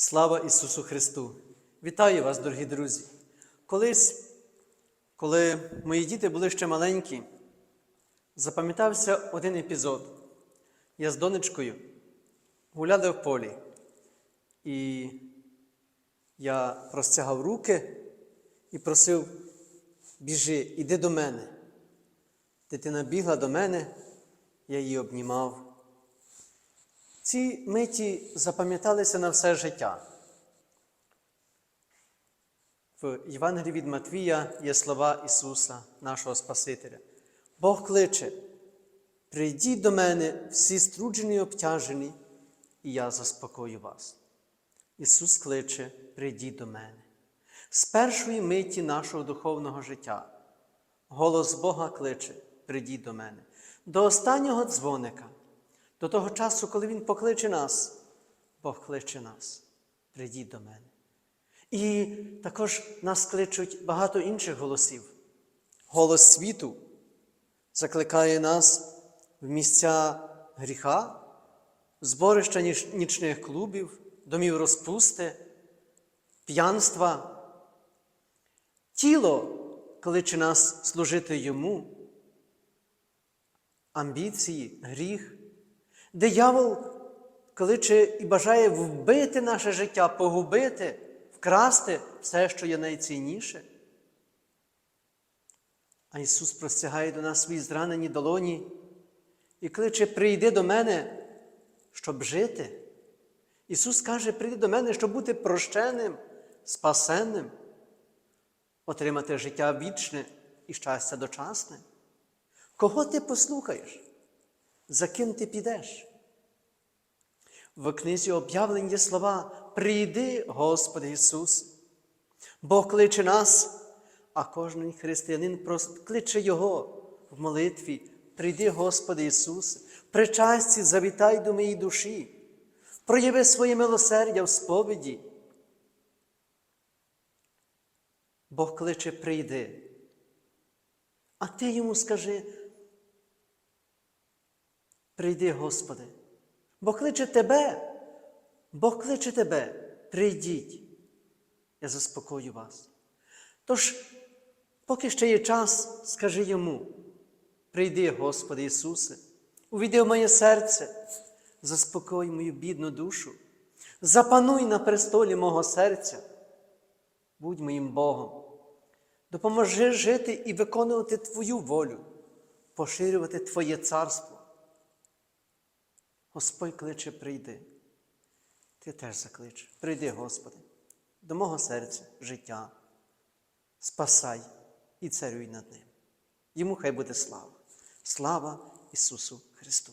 Слава Ісусу Христу! Вітаю вас, дорогі друзі! Колись, коли мої діти були ще маленькі, запам'ятався один епізод. Я з донечкою гуляли в полі, і я простягав руки і просив, біжи, іди до мене. Дитина бігла до мене, я її обнімав. Ці миті запам'яталися на все життя. В Євангелії від Матвія є слова Ісуса, нашого Спасителя. Бог кличе, прийдіть до мене всі струджені і обтяжені, і я заспокою вас. Ісус кличе, прийдіть до мене. З першої миті нашого духовного життя голос Бога кличе, прийдіть до мене. До останнього дзвоника, до того часу, коли Він покличе нас, Бог кличе нас, прийдіть до мене. І також нас кличуть багато інших голосів. Голос світу закликає нас в місця гріха, зборища нічних клубів, домів розпусти, п'янства. Тіло кличе нас служити йому, амбіції, гріх. Диявол кличе і бажає вбити наше життя, погубити, вкрасти все, що є найцінніше. А Ісус простягає до нас свої зранені долоні і кличе: прийди до мене, щоб жити. Ісус каже, прийди до мене, щоб бути прощеним, спасенним, отримати життя вічне і щастя дочасне. Кого ти послухаєш? За ким ти підеш? В книзі об'явлень є слова Прийди, Господи Ісус. Бог кличе нас, а кожен християнин прос- кличе Його в молитві. Прийди, Господи Ісус, при часті завітай до моєї душі, прояви своє милосердя в сповіді. Бог кличе, прийди. А ти йому скажи, прийди, Господи. Бог кличе тебе, Бог кличе тебе, прийдіть, я заспокою вас. Тож, поки ще є час, скажи йому, прийди, Господи Ісусе, увійди в моє серце, заспокой мою бідну душу, запануй на престолі мого серця, будь моїм Богом, допоможи жити і виконувати Твою волю, поширювати Твоє царство. Господь кличе, прийди. Ти теж заклич. Прийди, Господи, до мого серця, життя, спасай і царюй над ним. Йому хай буде слава. Слава Ісусу Христу!